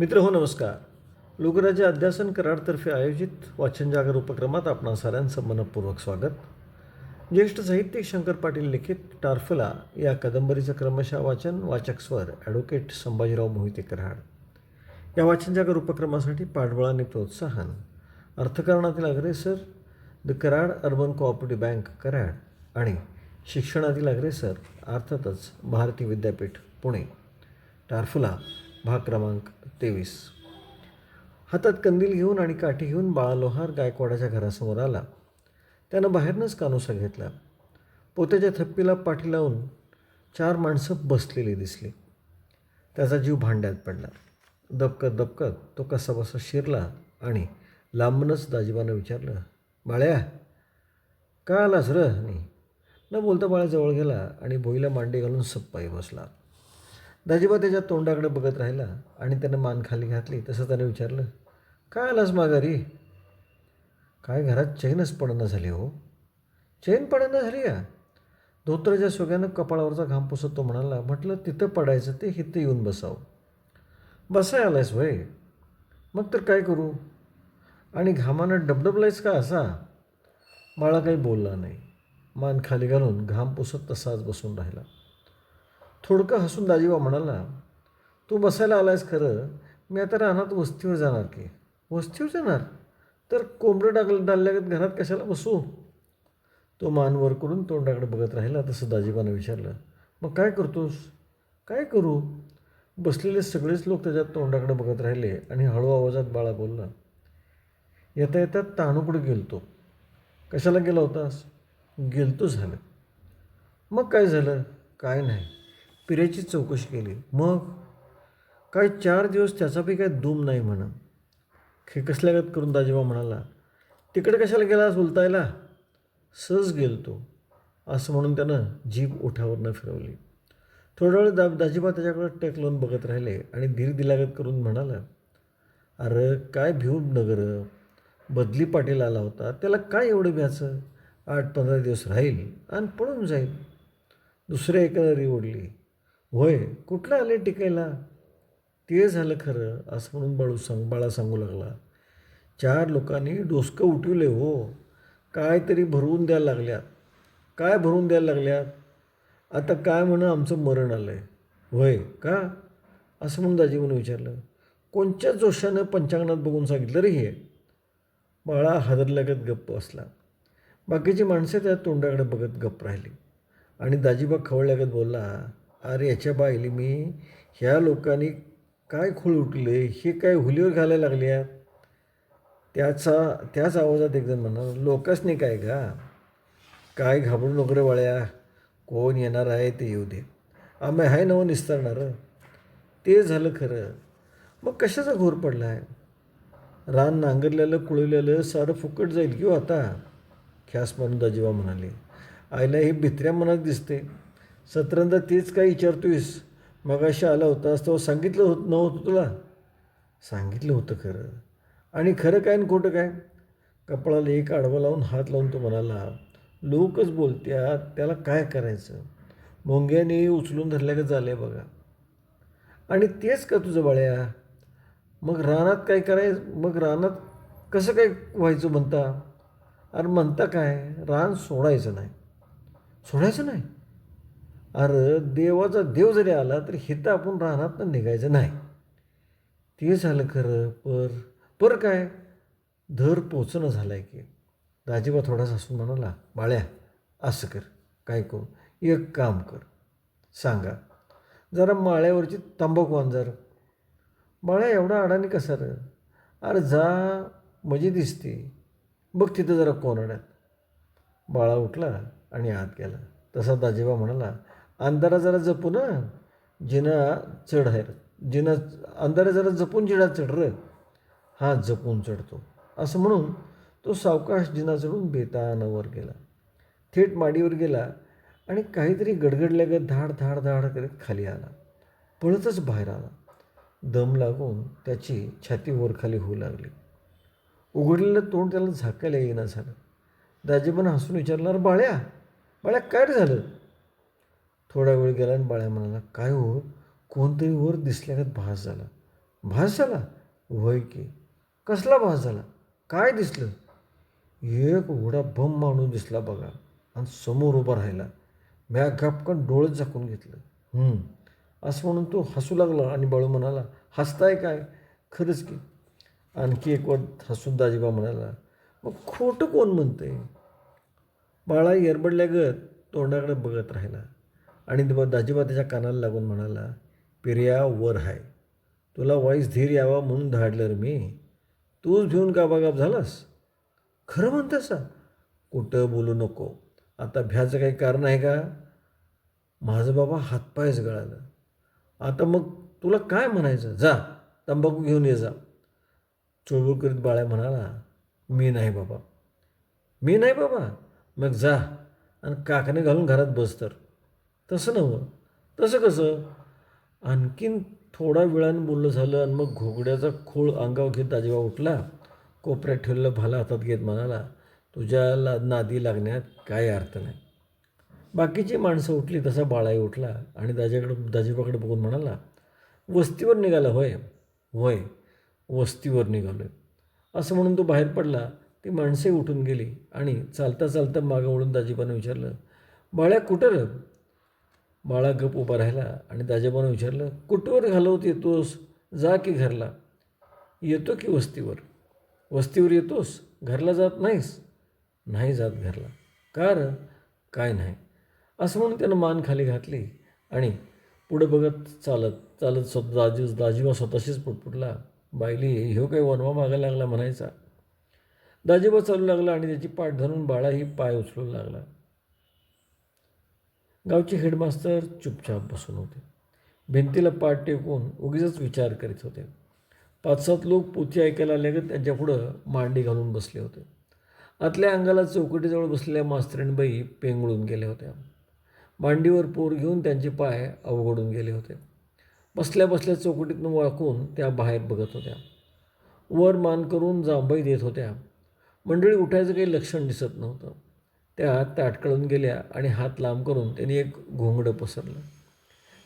मित्र हो नमस्कार. लोकराज्य अध्यासन कराडतर्फे आयोजित वाचन जागर उपक्रमात आपणा साऱ्यांचं मनपूर्वक स्वागत. ज्येष्ठ साहित्यिक शंकर पाटील लिखित टार्फला या कादंबरीचं क्रमशः वाचन वाचक स्वर ॲडव्होकेट संभाजीराव मोहिते कराड या वाचन जागर उपक्रमासाठी पाठबळ आणि प्रोत्साहन अर्थकारणातील अग्रेसर the Karad urban cooperative bank Karad आणि शिक्षणातील अग्रेसर अर्थातच भारती विद्यापीठ पुणे. टार्फुला भाग क्रमांक तेवीस. हातात कंदील घेऊन आणि काठी घेऊन बाळा लोहार गायकवाडाच्या घरासमोर आला. त्यानं बाहेरनंच कानोसा घेतला. पोत्याच्या थप्पीला पाठी लावून चार माणसं बसलेली दिसली. त्याचा जीव भांड्यात पडला. दबकत दबकत तो कसा बसा शिरला आणि लांबनच दाजीबानं विचारलं बाळ्या का आलास र? नाही न बोलता बाळा जवळ गेला आणि भोईला मांडी घालून सप्पाई बसला. दाजीबा त्याच्या तोंडाकडे बघत राहिला आणि त्यानं मान खाली घातली. तसं त्याने विचारलं काय आलास माघारी? काय घरात चैनच पडणं झाली हो? चैन पडणं झाली या. धोत्राच्या सोग्यानं कपाळावरचा घाम पुसत तो म्हणाला म्हटलं तिथं पडायचं ते हिथं येऊन बसावं. बसाय आलायस वय मग तर काय करू? आणि घामानं डबडबलायस का असा? बाळा काही बोलला नाही. मान खाली घालून घाम पुसत तसाच बसून राहिला. थोडकं हसून दाजीबा म्हणाला तू बसायला आलायस खरं मी आता रानात वस्तीवर जाणार की. वस्तीवर जाणार? तर कोंबडं टाकलं डालल्यागत घरात कशाला बसू? तो मान वर करून तोंडाकडे बघत राहिला तसं दाजीबानं विचारलं मग काय करतोस? काय करू? बसलेले सगळेच लोक त्याच्या तोंडाकडे बघत राहिले आणि हळू आवाजात बाळा बोलला येता येता ताणूकडे गेलतो. कशाला गेला होतास? गेलतो झालं. मग काय झालं? काय नाही. पिरेची चौकशी केली. मग? काय चार दिवस त्याचा बी काय दूम नाही म्हणा. खेकसल्यागत करून दाजीबा म्हणाला तिकडे कशाला गेलास उलतायला? सहज गेलतो. असं म्हणून त्यानं जीभ ओठावरनं फिरवली. थोडा वेळ दा दाजीबा त्याच्याकडे टेक लावून बघत राहिले आणि धीर दिलागत करून म्हणाला अरे काय भिऊ नगर? बदली पाटील आला होता. त्याला काय एवढं भ्याचं? आठ पंधरा दिवस राहील आणि पळून जाईल. दुसऱ्या एकादरी ओढली होय कुठलं आले टिकायला? ते झालं खरं असं म्हणून बाळू सांग बाळा सांगू लागला. चार लोकांनी डोसकं उठवले हो. काय तरी भरवून द्यायला लागल्यात. काय भरून द्यायला लागल्यात? आता काय म्हणं आमचं मरण आलं आहे होय का? असं म्हणून दाजी म्हणून विचारलं. कोणत्या जोशानं पंचांगणात बघून सांगितलं रे हे? बाळा हादरल्यागत गप्प असला बाकीची माणसं त्या तोंडाकडे बघत गप्प राहिली. आणि दाजीबा खवळल्यागत बोलला अरे याच्या बायली मी ह्या लोकांनी काय खूळ उठले हे काय हुलीवर घालायला लागल्या त्याचा त्याच आवाजात एकदम म्हणा लोकसने काय का काय घाबरू नको वळ्या? वाळ्या कोण येणार आहे ते येऊ दे. आम्ही आहे नवं निस्तारणार. ते झालं खरं. मग कशाचा घोर पडला आहे रान नांगरलेलं कुळवलेलं सारं फुकट जाईल किंवा हो आता? ख्यास म्हणून दाजीबा म्हणाले. आईला हे भित्र्या मनात दिसते. सतरंदा तेच काय विचारतोयस? मगाशी आला होतास तो सांगितलं होत नव्हतं तुला. सांगितलं होतं खरं. आणि खरं काय आणि खोटं काय? कपाळाला एक आडवा लावून हात लावून तो म्हणाला लोकच बोलत्यात त्याला काय करायचं? मोंग्याने उचलून धरल्या आहे बघा. आणि तेच का तुझं बाळ्या? मग रानात काय करायचं मग रानात कसं काय व्हायचं म्हणता? अरे म्हणता काय? रान सोडायचं नाही. सोडायचं नाही? अरे देवाचा देव जरी आला तरी हिथं आपण रानातनं निघायचं नाही. ते झालं खरं पर पर काय? धर पोचणं झालं आहे की. दाजीबा थोडासा हसून म्हणाला बाळ्या असं कर काय करू? एक काम कर सांगा. जरा माळ्यावरची तंबाखू अंजार जरा. बाळ्या एवढा अडाणी कसा र? अरे जा मजी दिसते. बघ तिथं जरा कोणाड्यात बाळा उठला आणि आत गेला. तसा दाजीबा म्हणाला अंधारा जरा जपू ना. जिना चढ आहे. जिना अंधारा जरा जपून जिना चढ र. हा जपून चढतो. असं म्हणून तो सावकाश जिना चढून बेतानावर गेला. थेट माडीवर गेला आणि काहीतरी गडगडल्यागत धाड धाड धाड करत खाली आला. पळतच बाहेर आला. दम लागून त्याची छाती वरखाली होऊ लागली. उघडलेलं तोंड त्याला झाकायला येईना झालं. दाजीबन हसून विचारणार बाळ्या बाळ्या काय झालं? थोडा वेळ गेला आणि बाळ्या म्हणाला काय हो? कोणतरी वर दिसल्यागत भास झाला. भास झाला? वय की. कसला भास झाला? काय दिसलं? एक उघडा बम माणूस दिसला बघा आणि समोर उभा राहिला. म्या गपकन डोळंच झाकून घेतलं. असं म्हणून तो हसू लागला आणि बाळू म्हणाला हसताय काय? खरंच की. आणखी एक वाट हसून दाजीबा म्हणाला मग खोटं कोण म्हणतंय? बाळा एरबडल्यागत तोंडाकडे बघत राहिला. आणि दाजीबा त्याच्या कानाला लागून म्हणाला पिर्या वर आहे तुला वाईस धीर यावा म्हणून धाडलं रे मी. तूच भिवून गाबागाब झालास. खरं म्हणतेस कुठं बोलू नको. आता भ्याचं काही कारण आहे का? माझं बाबा हातपायच गळालं. आता मग तुला काय म्हणायचं? जा तंबाखू घेऊन ये जा. चुळबुळ करीत बाळ्या म्हणाला मी नाही बाबा. मी नाही बाबा? मग जा आणि काकाने घालून घरात बस तर. तसं नव्हं. तसं कसं? आणखीन थोडा वेळानं बोललं झालं आणि मग घोगड्याचा खोळ अंगावर घेत दाजीबा उठला. कोपऱ्यात ठेवलेला भाला हातात घेत म्हणाला तुझ्याला नादी लागण्यात काय अर्थ नाही. बाकीची माणसं उठली तसा बाळाही उठला आणि दाजीकडे दाजीबाकडे बघून म्हणाला वस्तीवर निघाला होय? होय वस्तीवर निघालो असं म्हणून तो बाहेर पडला. ती माणसे उठून गेली आणि चालता चालता मागं वळून दाजीबानं विचारलं बाळ्या कुठं बाळा गप उभा राहिला आणि दाजाबानं विचारलं कुठवर घालवत येतोस? जा की घरला. येतो की वस्तीवर. वस्तीवर येतोस? घरला जात नाहीस? नाही जात घरला. कार काय नाही. असं म्हणून त्यानं मान खाली घातली आणि पुढं बघत चालत चालत स्वतः दाजी दाजीबा स्वतःशीच पुटपुटला बायली ह्यो काही वनवा मागायला लागला म्हणायचा? दाजीबा चालू लागला आणि त्याची पाठ धरून बाळाही पाय उचलू लागला. गावचे हेडमास्तर चुपचाप बसून होते. भिंतीला पाठ टेकून उगीच विचार करीत होते. पाच सात लोक पोथी ऐकायला आले त्यांच्या पुढं मांडी घालून बसले होते. आतल्या अंगाला चौकटीजवळ बसलेल्या मास्तरीणबाई पेंगळून गेल्या होत्या. मांडीवर पोर घेऊन त्यांचे पाय अवघडून गेले होते. बसल्या बसल्या चौकटीतून वाकून त्या बाहेर बघत होत्या. वर मान करून जांभई देत होत्या. मंडळी उठायचं काही लक्षण दिसत नव्हतं. त्या ताटकळून गेल्या आणि हात लांब करून त्यांनी एक घोंगडं पसरलं.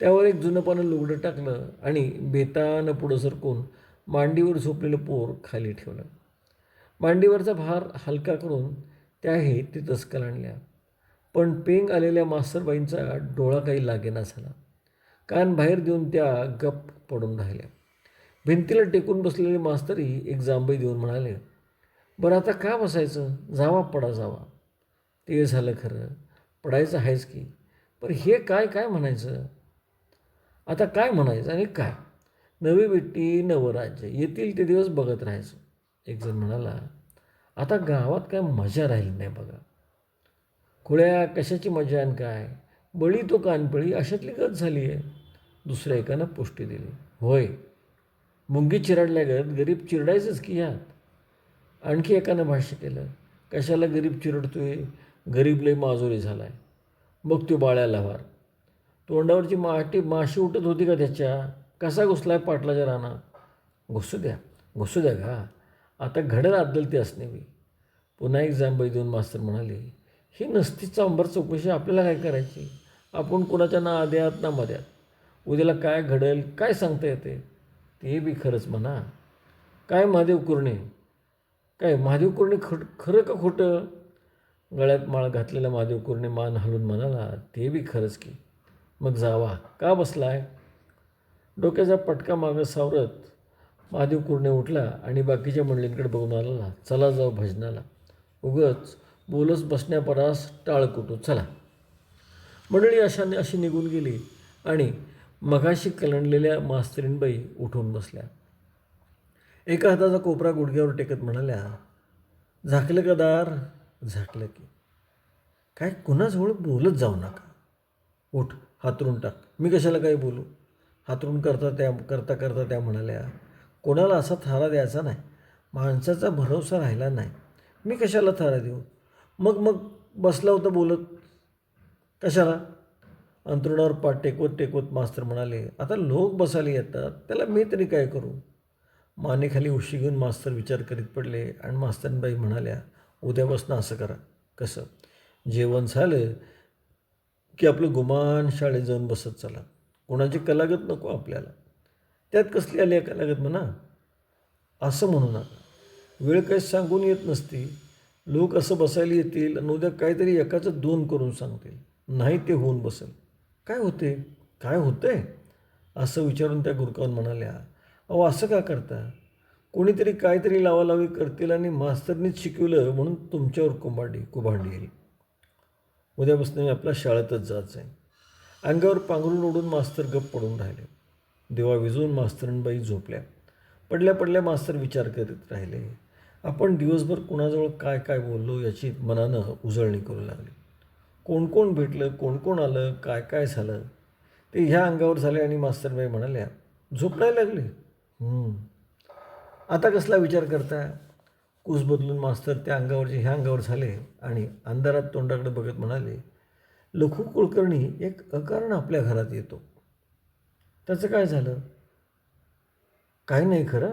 त्यावर एक जुनं पानं लुगडं टाकलं आणि बेतानं पुढं सरकून मांडीवर झोपलेलं पोर खाली ठेवलं. मांडीवरचा भार हलका करून त्याही तिथंच कलांडल्या. पण पेंग आलेल्या मास्तरबाईंचा डोळा काही लागेना झाला. कान बाहेर देऊन त्या गप्प पडून राहिल्या. भिंतीला टेकून बसलेले मास्तरी एक जांभई देऊन म्हणाले बरं आता का बसायचं? जावा पडा जावा. ते झालं खरं. पडायचं आहेच की. पण हे काय काय म्हणायचं? आता काय म्हणायचं आणि काय? नवी बेटी नवं राज्य येतील ते दिवस बघत राहायचं. एकजण म्हणाला आता गावात काय मजा राहिली नाही बघा. खुळ्या कशाची मजा आणि काय? बळी तो कानपळी अशातली गत झाली आहे. दुसऱ्या एकानं पुष्टी दिली. होय. मुंगी चिरडल्यागत गरीब चिरडायचंच की यात. आणखी एकानं भाष्य केलं कशाला गरीब चिरडतोय? गरीब लय माजोरी झाला आहे बघ तो बाळ्याला वार तोंडावरची माटी माशी उठत होती का त्याच्या? कसा घुसलाय पाटलाच्या रानात? घुसू द्या घुसू द्या का आता घडर आदलती असणे मी पुन्हा एक जांभई देऊन मास्तर म्हणाले ही नसती अंबर चौकशी आपल्याला काय करायची? आपण कुणाच्या ना आद्यात ना मध्यात उद्याला काय घडेल काय सांगता येते? ते बी खरंच म्हणा. काय महादेव कुर्णे? काय महादेव कुर्णे खट खरं का खोटं? गळ्यात माळ घातलेला महादेव कुरणे मान हलून म्हणाला ते बी खरंच की. मग जावा का बसलाय? डोक्याचा पटका मागं सावरत महादेव कुरणे उठला आणि बाकीच्या मंडळींकडे बघून आला चला जाऊ भजनाला. उगच बोलच बसण्यापरास टाळ कुटू चला. मंडळी अशाने अशी निघून गेली आणि मगाशी कलंडलेल्या मास्तरीणबाई उठून बसल्या. एका हाताचा कोपरा गुडघ्यावर टेकत म्हणाल्या झाकलं का दार? झाकलं की. काय कुणाजवळ बोलत जाऊ नका. उठ हातरून टाक. मी कशाला काही बोलू? हातरून करता त्या करता करता त्या म्हणाल्या कोणाला असा थारा द्यायचा नाही. माणसाचा भरोसा राहिला नाही. मी कशाला थारा देऊ? मग मग बसला होता बोलत. कशाला? अंतरुणावर पाठ टेकवत टेकवत मास्तर म्हणाले आता लोक बसायला येतात. त्याला मी तरी काय करू? मानेखाली उशी घेऊन मास्तर विचार करीत पडले आणि मास्तरबाई म्हणाल्या उद्यापासून असं करा. कसं? जेवण झालं की आपलं गुमान शाळेत जाऊन बसत चला. कोणाची कलागत नको आपल्याला. त्यात कसली आली आहे कलागत म्हणा? असं म्हणू नका. वेळ काही सांगून येत नसती. लोक असं बसायला येतील आणि उद्या काहीतरी एकाचं दोन करून सांगतील. नाही ते होऊन बसेल. काय होते? काय होतं आहे असं विचारून त्या गुरकावून म्हणाल्या अहो असं का करता? कोणीतरी काहीतरी लावालावी करतील आणि मास्तरनीच शिकवलं म्हणून तुमच्यावर कुंभांडी कुभांडी येईल उद्यापासून मी आपल्या शाळेतच जायचं आहे अंगावर पांघरून ओढून मास्तर गप पडून राहिले. दिवा विजवून मास्तरणबाई झोपल्या. पडल्या पडल्या मास्तर विचार करीत राहिले. आपण दिवसभर कुणाजवळ काय काय बोललो याची मनानं उजळणी करू लागली. कोण कोण भेटलं कोण कोण आलं काय काय झालं? ते ह्या अंगावर झाले आणि मास्तरबाई म्हणाल्या झोपडायला लागले? आता कसला विचार करताय? कूस बदलून मास्तर त्या अंगावरचे ह्या अंगावर झाले आणि अंधारात तोंडाकडे बघत म्हणाले लखू कुलकर्णी एक अकारण आपल्या घरात येतो. त्याचं काय झालं? काही नाही खरं.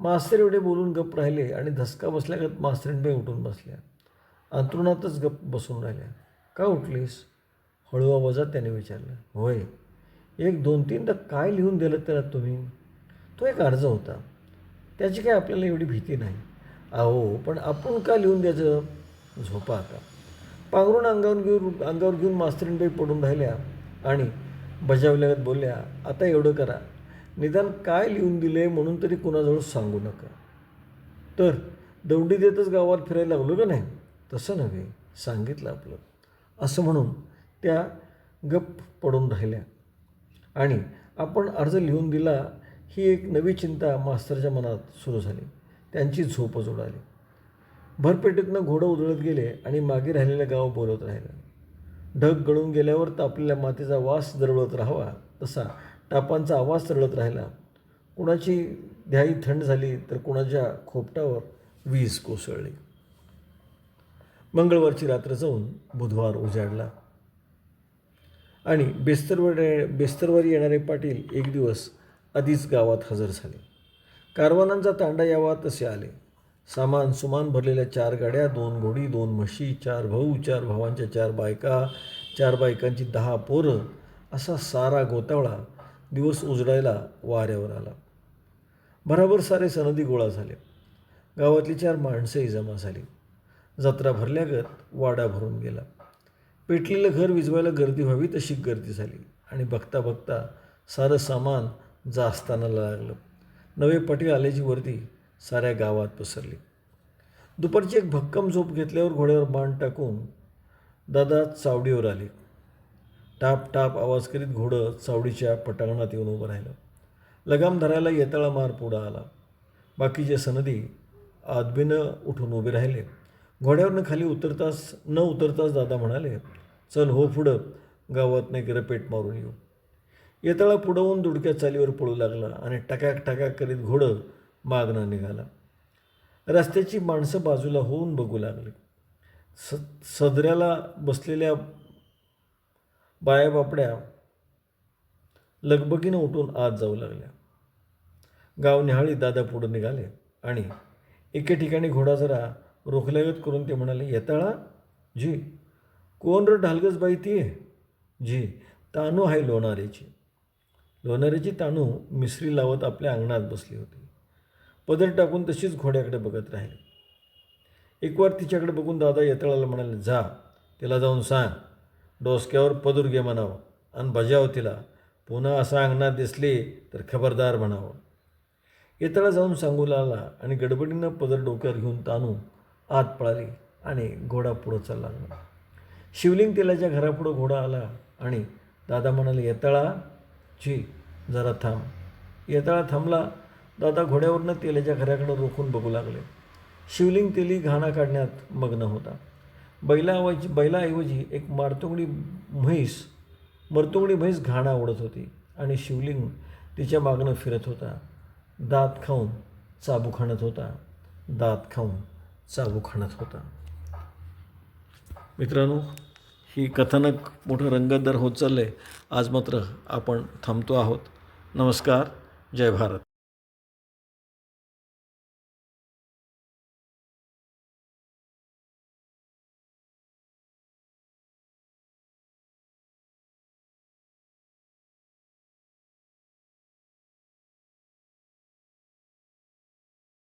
मास्तर एवढे बोलून गप्प राहिले आणि धसका बसल्यागत मास्तरीणबाई उठून बसल्या. अंतरुणातच गप्प बसून राहिल्या. का उठलीस? हळू आवाजात त्याने विचारलं. होय. एक दोन तीनदा काय लिहून दिलं त्याला तुम्ही? तो एक अर्ज होता. त्याची काय आपल्याला एवढी भीती नाही. अहो पण आपण का लिहून द्यायचं? झोपा आता. पांघरून अंगावर घेऊन अंगावर घेऊन मास्तरींबाई पडून राहिल्या आणि बजावल्यागत बोलल्या आता एवढं करा. निदान काय लिहून दिले म्हणून तरी कुणाजवळ सांगू नका. तर दौडी देतच गावात फिरायला लागलो का नाही? तसं नव्हे सांगितलं आपलं. असं म्हणून त्या गप्प पडून राहिल्या. आणि आपण अर्ज लिहून दिला ही एक नवी चिंता मास्तरच्या मनात सुरू झाली. त्यांची झोपच उडाली भरपेटीतनं घोडं उधळत गेले आणि मागे राहिलेलं गाव बोलत राहिलं. ढग गळून गेल्यावर तापलेल्या मातीचा वास दरवळत राहावा तसा टापांचा आवाज तरळत राहिला. कुणाची ध्याई थंड झाली तर कुणाच्या खोपटावर वीज कोसळली. मंगळवारची रात्र जाऊन बुधवार उजाडला. आणि बेस्तरवर बेस्तरवर येणारे पाटील एक दिवस आधीच गावात हजर झाले. कारवानांचा तांडा यावा तसे आले. सामान सुमान भरलेल्या चार गाड्या दोन घोडी दोन म्हशी चार भाऊ चार भावांच्या चार बायका चार बायकांची दहा पोरं असा सारा गोतावळा दिवस उजडायला वाऱ्यावर आला. भराभर सारे सनदी गोळा झाले. गावातली चार माणसंही जमा झाली. जत्रा भरल्यागत वाडा भरून गेला. पेटलेलं घर विजवायला गर्दी व्हावी तशी गर्दी झाली आणि बघता बघता सारं सामान जास्ताना लागलं. नवे पटील आल्याची वर्दी साऱ्या गावात पसरली. दुपारची एक भक्कम झोप घेतल्यावर घोड्यावर बाण टाकून दादा चावडीवर आले. टाप टाप आवाज करीत घोडं चावडीच्या पटांगणात येऊन उभं राहिलं. लगाम धरायला येताळा मार पुढं आला. बाकीचे सनदी आदबीनं उठून उभे राहिले. घोड्यावरनं खाली उतरताच न उतरताच दादा म्हणाले चल हो पुढं गावात नाही रपेट मारून येऊ. येताळा पुढं होऊन दुडक्या चालीवर पळू लागला आणि टकाक टकाक करीत घोडं मागणं निघाला. रस्त्याची माणसं बाजूला होऊन बघू लागली. स सदऱ्याला बसलेल्या बाया बापड्या लगबगीनं उठून आत जाऊ लागल्या. गाव निहाळी दादा पुढं निघाले आणि एके ठिकाणी घोडा जरा रोखल्यागत करून ते म्हणाले येताळा? जी. कोण र ढालगज बाई ती? जी. तानू आहे लोणारेची. लोणाऱ्याची तानू मिसरी लावत आपल्या अंगणात बसली होती. पदर टाकून तशीच घोड्याकडे बघत राहिली. एक वार तिच्याकडे बघून दादा येतळाला म्हणाले जा तिला जाऊन सांग. डोसक्यावर पदूर घे म्हणावं आणि बजाव तिला. पुन्हा असा अंगणात दिसली तर खबरदार म्हणावं. येतळा जाऊन सांगू लागला आणि गडबडीनं पदर डोक्यावर घेऊन तानू आत पळाली आणि घोडा पुढं चालला लागला. शिवलिंग तेलाच्या घरापुढं घोडा आला आणि दादा म्हणाले येतळा जी जरा थांब. येताळा थांबला दादा घोड्यावरनं तेलाच्या घराकडं रोखून बघू लागले. शिवलिंग तेली घाणा काढण्यात मग्न होता. बैलाऐवजी बैलाऐवजी एक मारतोंगडी म्हैस मरतोंगडी म्हैस घाणा ओढत होती आणि शिवलिंग तिच्या मागणं फिरत होता. दात खाऊन चाबू खाणत होता. दात खाऊन चाबू खाणत होता. मित्रांनो ही कथानक मोठं रंगतदार होत चाललं आहे आज मात्र आपण थांबतो आहोत. नमस्कार. जय भारत.